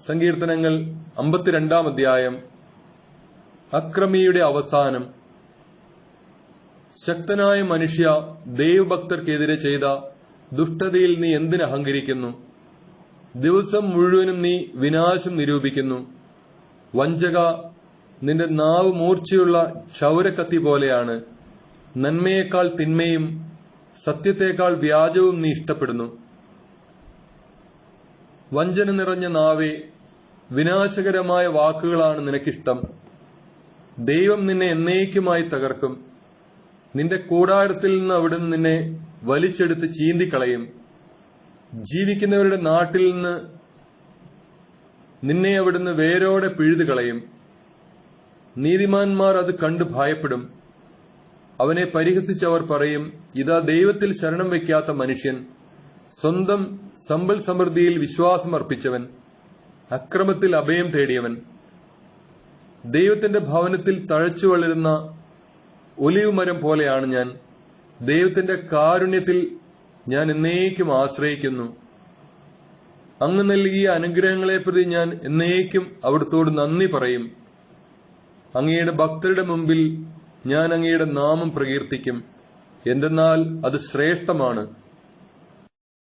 സങ്കീർത്തനങ്ങൾ അമ്പത്തിരണ്ടാം അധ്യായം. അക്രമിയുടെ അവസാനം. ശക്തനായ മനുഷ്യ ദൈവഭക്തർക്കെതിരെ ചെയ്ത ദുഷ്ടതയിൽ നീ എന്തിന് അഹങ്കരിക്കുന്നു? ദിവസം മുഴുവനും നീ വിനാശം നിരൂപിക്കുന്നു. വഞ്ചക നിന്റെ നാവ് മൂർച്ചയുള്ള ക്ഷൗരക്കത്തി പോലെയാണ്. നന്മയേക്കാൾ തിന്മയും സത്യത്തേക്കാൾ വ്യാജവും നീ ഇഷ്ടപ്പെടുന്നു. വഞ്ചന നിറഞ്ഞ നാവേ വിനാശകരമായ വാക്കുകളാണ് നിനക്കിഷ്ടം. ദൈവം നിന്നെ എന്നേക്കുമായി തകർക്കും. നിന്റെ കൂടാരത്തിൽ നിന്ന് അവിടുന്ന് നിന്നെ വലിച്ചെടുത്ത് ചീന്തിക്കളയും. ജീവിക്കുന്നവരുടെ നാട്ടിൽ നിന്ന് നിന്നെ അവിടുന്ന് വേരോടെ പിഴുതു കളയും നീതിമാന്മാർ അത് കണ്ടു ഭയപ്പെടും. അവനെ പരിഹസിച്ചവർ പറയും ഇതാ ദൈവത്തിൽ ശരണം വയ്ക്കാത്ത മനുഷ്യൻ. സ്വന്തം സമ്പൽ സമൃദ്ധിയിൽ വിശ്വാസം അർപ്പിച്ചവൻ അക്രമത്തിൽ അഭയം തേടിയവൻ ദൈവത്തിന്റെ ഭവനത്തിൽ തഴച്ചു വളരുന്ന ഒലിവ് മരം പോലെയാണ് ഞാൻ. ദൈവത്തിന്റെ കാരുണ്യത്തിൽ ഞാൻ എന്നേക്കും ആശ്രയിക്കുന്നു. അങ്ങ് നൽകിയ അനുഗ്രഹങ്ങളെ പ്രതി ഞാൻ എന്നേക്കും അവിടുത്തോട് നന്ദി പറയും. അങ്ങയുടെ ഭക്തരുടെ മുമ്പിൽ ഞാൻ അങ്ങയുടെ നാമം പ്രകീർത്തിക്കും. എന്തെന്നാൽ അത് ശ്രേഷ്ഠമാണ്.